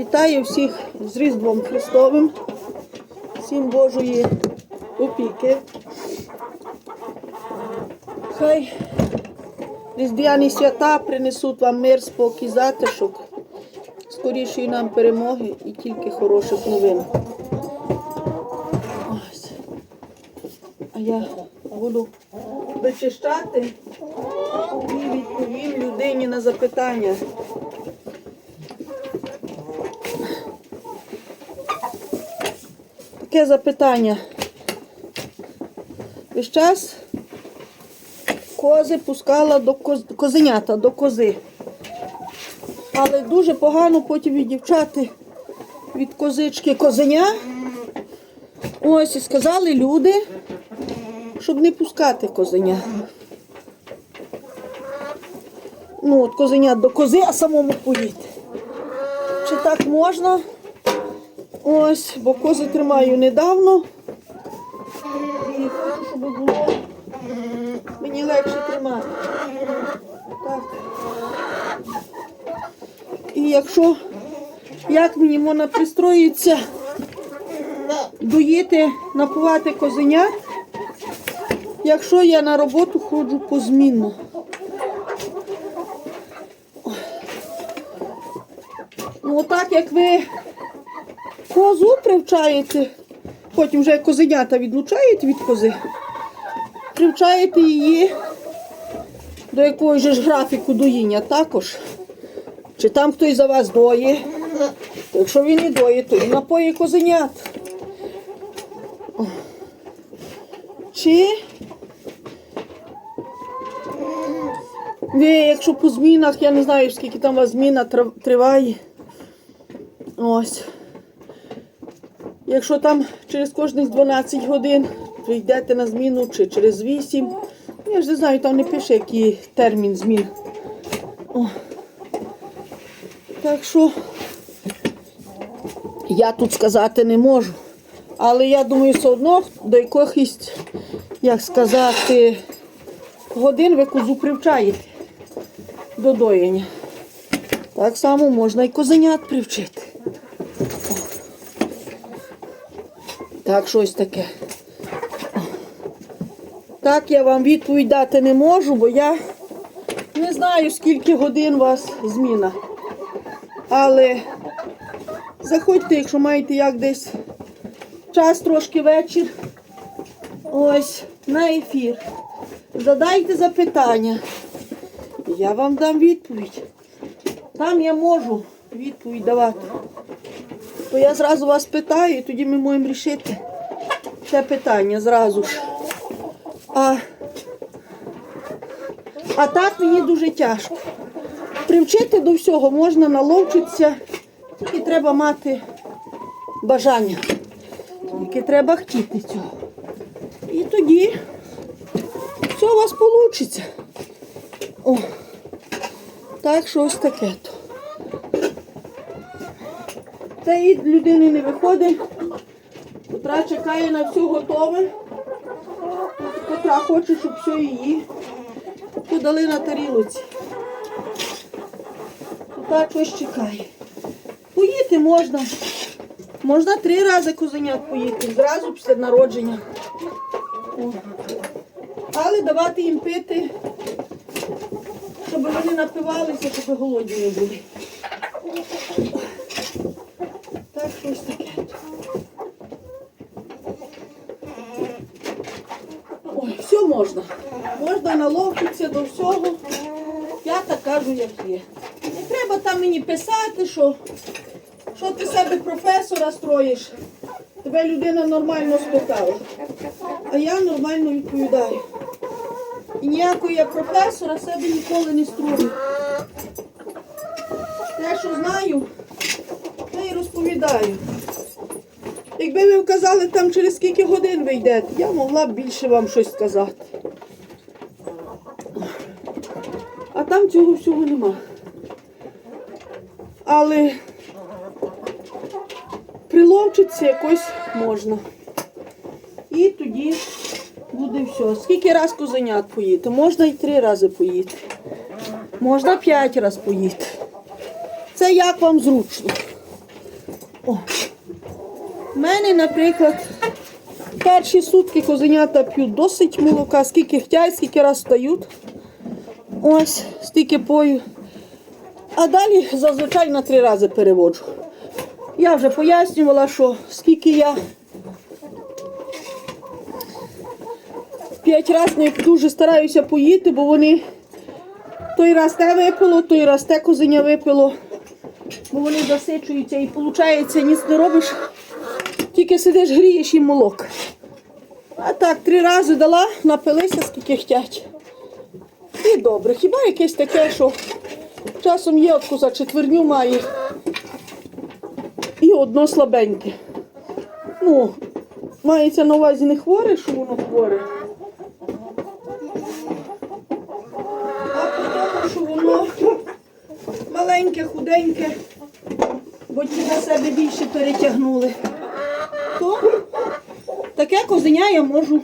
Вітаю всіх з Різдвом Христовим, всім Божої опіки. Хай різдвяні свята принесуть вам мир, спокій, затишок, скорішої нам перемоги і тільки хороших новин. Ось. А я буду вичищати і відповім людині на запитання. Таке запитання. Весь час кози пускала до коз... козенята, до кози. Але дуже погано потім віддівчати від козички козеня. Ось і сказали люди, щоб не пускати козеня. Ну, от козеня до кози, а самому поїти. Чи так можна? Ось, бо кози тримаю недавно. І хочу, щоб було мені легше тримати. Так. І якщо як мені можна пристроїтися, доїти, напувати козенят, якщо я на роботу ходжу позмінно. Ну, отак як ви козу привчаєте, потім вже козенята відлучаєте від кози, привчаєте її до якогось ж графіку доїння також. Чи там хтось за вас доє, якщо він не доє, то і напоє козенят. Чи ви, якщо по змінах, я не знаю, скільки там у вас зміна триває. Ось. Якщо там через кожних 12 годин ви йдете на зміну чи через 8, я ж не знаю, там не пише, який термін змін. О. Так що я тут сказати не можу. Але я думаю, все одно до якихось, як сказати, годин ви козу привчаєте до доєння. Так само можна і козенят привчити. Так, щось таке. Так я вам відповідь дати не можу, бо я не знаю, скільки годин у вас зміна. Але заходьте, якщо маєте як десь час трошки вечір. Ось на ефір. Задайте запитання. Я вам дам відповідь. Там я можу відповідь давати. То я зразу вас питаю, і тоді ми можемо рішити це питання зразу. А, а так мені дуже тяжко. Привчити до всього можна наловчитися, тільки треба мати бажання. Тільки треба хотіти цього. І тоді все у вас вийде. О, так щось таке то. І людини не виходить, котра чекає на все готове, котра хоче, щоб все її подали на тарілоці. Котра щось чекає. Поїти можна. Можна три рази козенят поїти, зразу після народження. Але давати їм пити, щоб вони напивалися, щоб голодні не були. Так, щось таке. Ой, все можна. Можна наловчитися до всього. Я так кажу, як є. Не треба там мені писати, що, що ти себе професора строїш. Тебе людина нормально спитала. А я нормально відповідаю. І ніякого я професора себе ніколи не строю. Те, що знаю, те й розповідаю. Якби ви вказали там через скільки годин ви йдете, я могла б більше вам щось сказати. А там цього всього нема. Але приловчитися якось можна. І тоді буде все. Скільки раз козенят поїти? Можна і три рази поїти. Можна п'ять разів поїти. Це як вам зручно. О. У мене, наприклад, перші сутки козенята п'ють досить молока, скільки хтять, скільки раз встають. Ось, стільки пою. А далі зазвичай на три рази переводжу. Я вже пояснювала, що скільки я п'ять разів не дуже стараюся поїти, бо вони той раз те випило, той раз те козеня випило, бо вони засичуються і виходить, ніц не робиш, тільки сидиш, грієш їм молок. А так, три рази дала, напилися, скільки хотять. І добре. Хіба якесь таке, що часом є от коза четверню має і одно слабеньке. Ну, мається на увазі не хворе, що воно хворе. А тому, що воно маленьке, худеньке, бо ті на себе більше перетягнули. То таке козеня я можу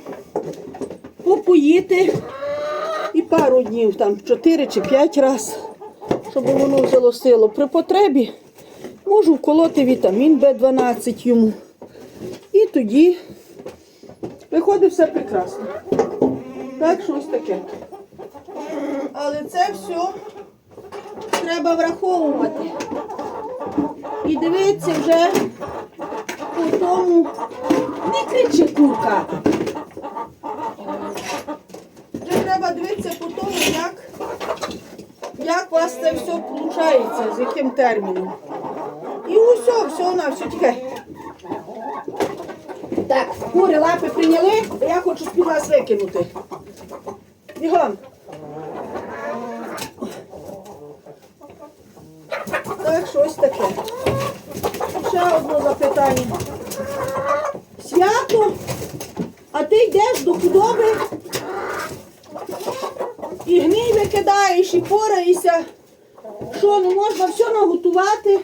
попоїти пару днів, там 4 чи 5 разів, щоб воно взяло силу. При потребі можу вколоти вітамін В12 йому. І тоді виходить все прекрасно. Так, щось таке. Але це все треба враховувати. І дивитися вже по тому. Не кричи, курка. Вже треба дивитися по тому, як, як у вас це все виходить, з яким терміном. І усе, все на все тікай. Так, кури лапи прийняли, а я хочу з-під вас викинути. Бігом. Так, щось таке. Ще одне запитання. Свято, а ти йдеш до худоби і гній викидаєш, і пораєшся. Що, не можна все наготувати,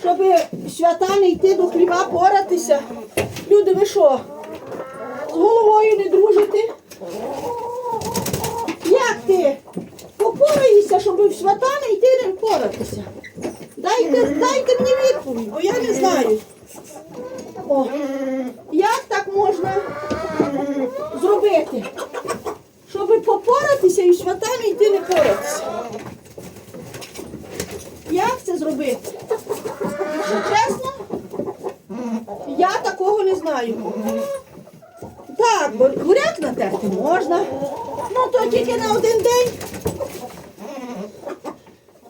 щоб свята не йти до хліба поратися. Люди, ви що? З головою не дружите? Як ти? Попораєшся, щоб в свята не йти не поратися. Дайте, дайте мені відповідь, бо я не знаю. О, як так можна зробити? Щоб попоратися і в свята не йти не поратися. Як це зробити? Якщо чесно, я такого не знаю. Так, буряк натерти можна. Ну то тільки на один день.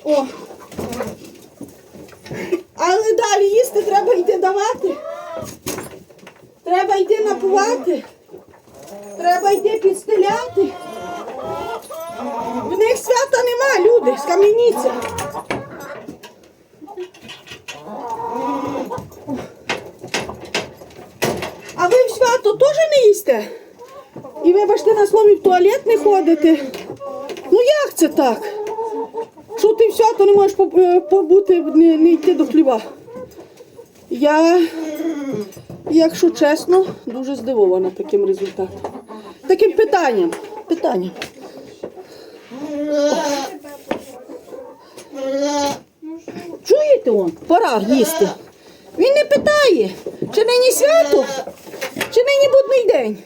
О. Але далі їсти треба йти давати. Треба йти напувати. Треба йти підстеляти. В них свята нема, люди, скам'яніться. А ви в свято теж не їсте? І вибачте на слові в туалет не ходите. Ну як це так? Що ти в свято не можеш е, побути, не, не йти до хліба? Я, якщо чесно, дуже здивована таким результатом. Таким питанням. Питанням. Чуєте он? Пора їсти. Він не питає, чи нині свято, чи нині будний день.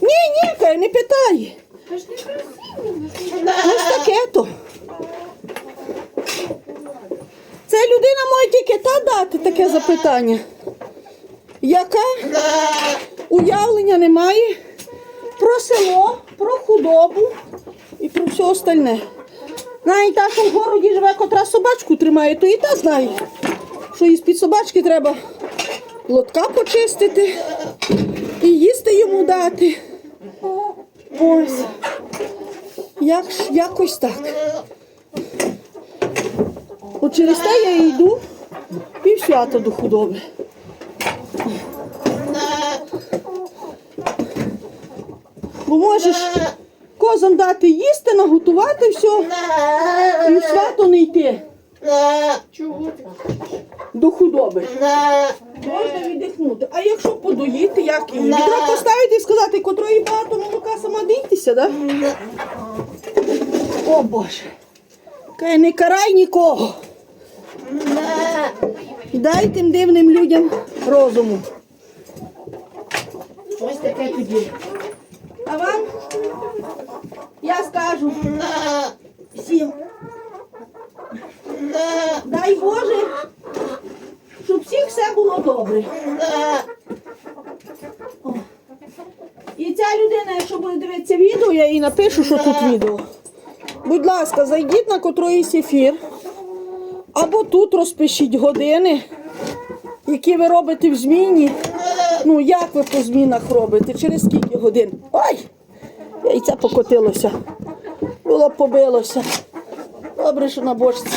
Ні, ні, каже, не питає. Ось таке то. Це людина може тільки та дати таке запитання, яка уявлення не має про село, про худобу і про все остальне. Навіть та, що в городі живе, котра собачку тримає, то і та знає, що із під собачки треба лотка почистити і їсти йому дати. Ось. Як, якось так. От через те я йду півсвята до худоби. Бо можеш козам дати їсти, наготувати все, і в свято не йти Чого до худоби. Можна віддихнути. А якщо подоїти, як її? Відро поставити і сказати, котрої багато молока сама дийтеся, да? О Боже. Кай не карай нікого. І дай тим дивним людям розуму. Ось таке тоді. А вам я скажу всім. Дай Боже, добре. О. І ця людина, якщо буде дивитися відео, я їй напишу, що тут відео. Будь ласка, зайдіть на котроїсь ефір. Або тут розпишіть години, які ви робите в зміні. Ну, як ви по змінах робите? Через скільки годин? Ой! Яйце покотилося. Було б побилося. Добре, що на бочці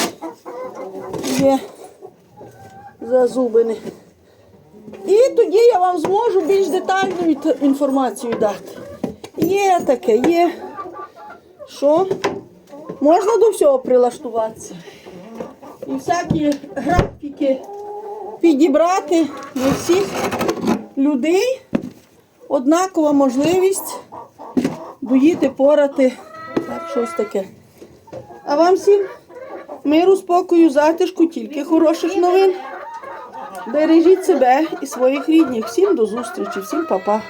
є зазубини. Вам зможу більш детальну інформацію дати. Є таке, є. Що? Можна до всього прилаштуватися. І всякі графіки підібрати для всіх людей однакова можливість доїти, порати, так, щось таке. А вам всім миру, спокою, затишку, тільки хороших новин. Бережіть себе і своїх рідних. Всім до зустрічі, всім па-па.